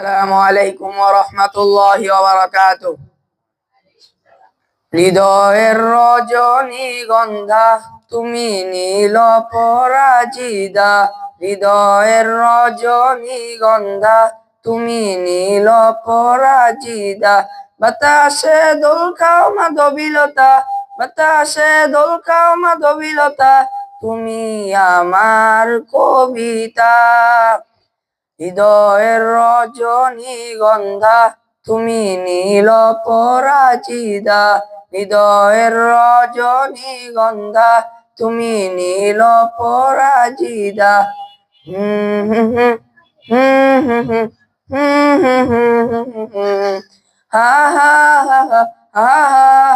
আসসালামু আলাইকুম রাহমাতুল্লাহি ওয়া বারাকাতুহু। হৃদয়ের রজনীগন্ধা তুমি নীল পরাজিদা হৃদয়ের রজনীগন্ধা তুমি নীল পরাজিদা বাতাসে দোল খাও মাধবিলতা, বাতাসে দোল খাও মাধবিলতা, তুমি আমার কবিতা। হৃদয়ের রজনী গন্ধা, তুমি নীল পরাজিদা হৃদয়ের রজনী গন্ধা, তুমি নীল পরাজিদা হা হা হা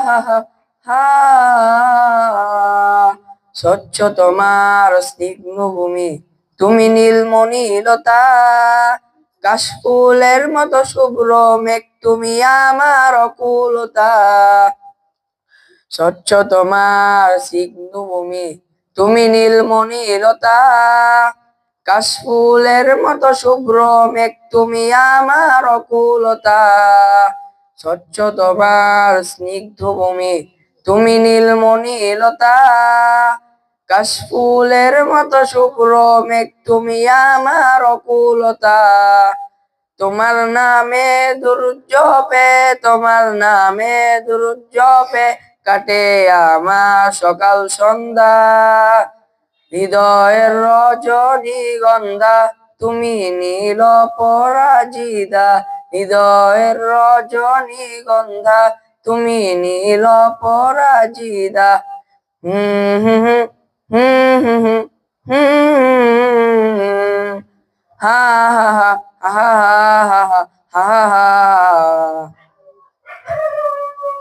হা হা। স্বচ্ছ তোমার স্নিগ্ধ ভূমি তুমি নীলমণিলতা কাশফুলের মতো শুভ্র মেঘ, তুমি আমার অকুলতা। স্বচ্ছ তোমার সিগ্ধ ভূমি তুমি নীলমণিলতা কাশফুলের মতো শুভ্র মেঘ, তুমি আমার অকুলতা। স্বচ্ছ তোমার স্নিগ্ধ ভূমি তুমি নীলমণিলতা কাশফুলের মতো শুভ্র মেঘ তুমি আমার অকুলতা। তোমার নামে দুর্জপে তোমার নামে দুর্জপে কাটে আমার সকাল সন্ধ্যা। হৃদয়ের রজনীগন্ধা তুমি নীল পরাজিদা হৃদয়ের রজনীগন্ধা তুমি নীল পরাজিদা হুম হুম।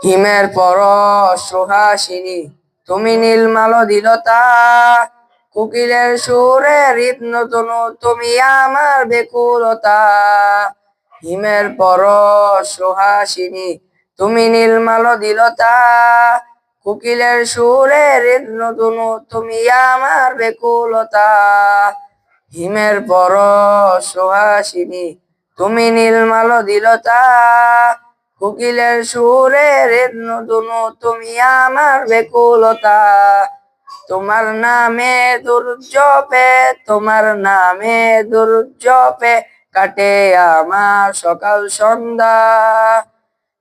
হিমের পর সুহাসিনী, তুমি নীলমাল দিলতা কুকিলের সুরে হৃদ নতুন, তুমি আমার বেকুলতা। হিমের পর সুহাসিনী, তুমি নীলমাল দিলতা কুকিলের সুরে হৃদ নতুন, তুমি আমার বেকুলতা। হিমের পর সুহাসিনী, তুমি নীলমাল দিলতা কুকিলের সুরে হৃদ নতুন, তুমি আমার বেকুলতা। তোমার নামে দুর্জপে তোমার নামে দুর্জপে কাটে আমার সকাল সন্ধ্যা।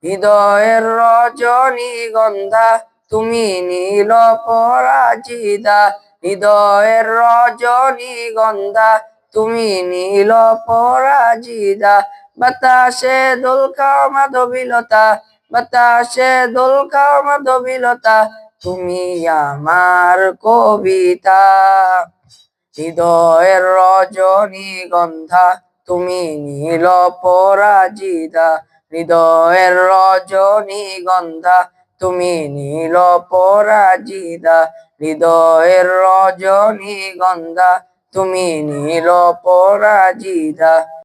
হৃদয়ের রজনীগন্ধা তুমি নীল পরাজিদা হৃদয়ের রজনীগন্ধা তুমি নীল পরাজিদা বাতাসে দোল খাও মাধবিলতা, বাতাসে দোল খাও মাধবিলতা। তুমি আমার কবিতা। হৃদয়ের রজনীগন্ধা তুমি নীল পরাজিতা, হৃদয়ের রজনীগন্ধা তুমি নীল পরাজিদা হৃদয়ের রজনী গন্ধা তুমি নীল পরাজিদা